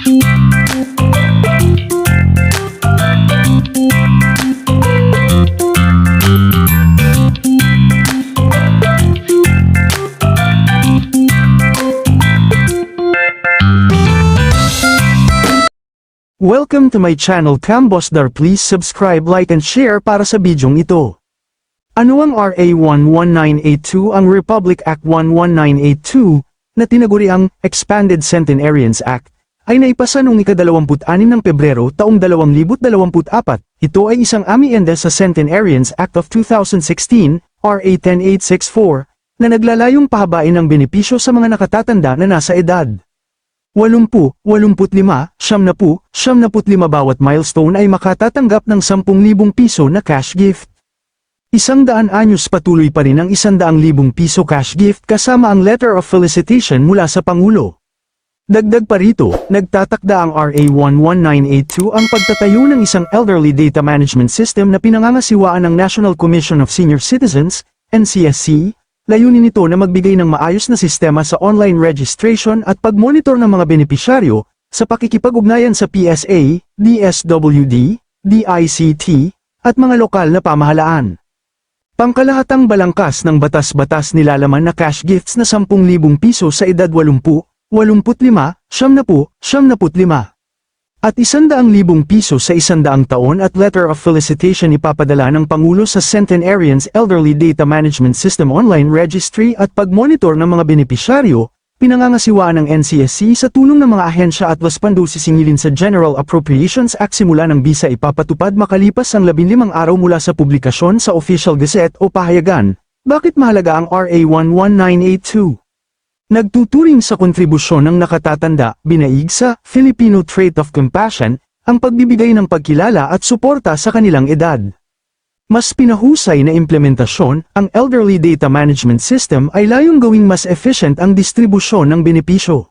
Welcome to my channel Cambosdar please subscribe like and share para sa bidyong ito. Ano ang RA 11982 ang Republic Act 11982 na tinaguri ang Expanded Centenarians Act ay naipasa noong ika-26 ng Pebrero taong 2024. Ito ay isang amienda sa Centenarians Act of 2016, RA 10864, na naglalayong pahabain ang benepisyo sa mga nakatatanda na nasa edad. 80, 85, 70, 75 bawat milestone ay makatatanggap ng 10,000 piso na cash gift. Isang daan anyos patuloy pa rin ang isandaang libong piso cash gift kasama ang letter of felicitation mula sa Pangulo. Dagdag pa rito, nagtatakda ang RA 11982 ang pagtatayo ng isang elderly data management system na pinangangasiwaan ng National Commission of Senior Citizens, NCSC, layunin nito na magbigay ng maayos na sistema sa online registration at pagmonitor ng mga benepisyaryo sa pakikipag-ugnayan sa PSA, DSWD, DICT, at mga lokal na pamahalaan. Pangkalahatang balangkas ng batas-batas nilalaman na cash gifts na 10,000 piso sa edad 80, 85, 70, 75. At 100,000 piso sa 100 taon at letter of felicitation ipapadala ng Pangulo sa Centenarians Elderly Data Management System Online Registry at pagmonitor ng mga benepisyaryo, pinangangasiwaan ng NCSC sa tulong ng mga ahensya at waspando sisingilin sa General Appropriations Act simula ng bisa ipapatupad makalipas ang 15 araw mula sa publikasyon sa Official Gazette o pahayagan. Bakit mahalaga ang RA 11982? Nagtuturing sa kontribusyon ng nakatatanda, binaig sa Filipino Trait of Compassion, ang pagbibigay ng pagkilala at suporta sa kanilang edad. Mas pinahusay na implementasyon, ang Elderly Data Management System ay layong gawing mas efficient ang distribusyon ng benepisyo.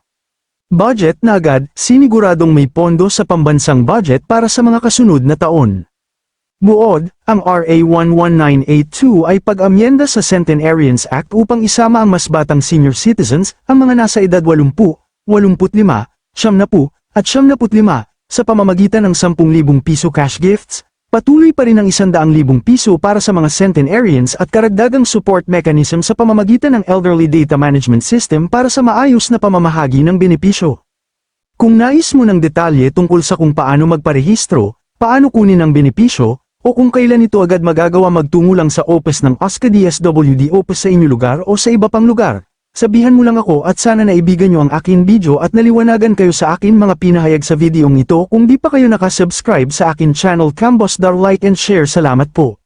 Budget na agad, siniguradong may pondo sa pambansang budget para sa mga kasunod na taon. Buod, ang RA 11982 ay pag-amyenda sa Centenarians Act upang isama ang mas batang senior citizens, ang mga nasa edad 80, 85, 70, at 75, sa pamamagitan ng 10,000 piso cash gifts, patuloy pa rin ang 100,000 piso para sa mga centenarians at karagdagang support mechanism sa pamamagitan ng Elderly Data Management System para sa maayos na pamamahagi ng benepisyo. Kung nais mo ng detalye tungkol sa kung paano magparehistro, paano kunin ang benepisyo, o kung kailan ito agad magagawa magtungo lang sa office ng OSCA DSWD office sa inyong lugar o sa iba pang lugar, sabihan mo lang ako at sana naibigan nyo ang akin video at naliwanagan kayo sa akin mga pinahayag sa videong ito. Kung di pa kayo nakasubscribe sa akin channel Cambos Dar like and share. Salamat po.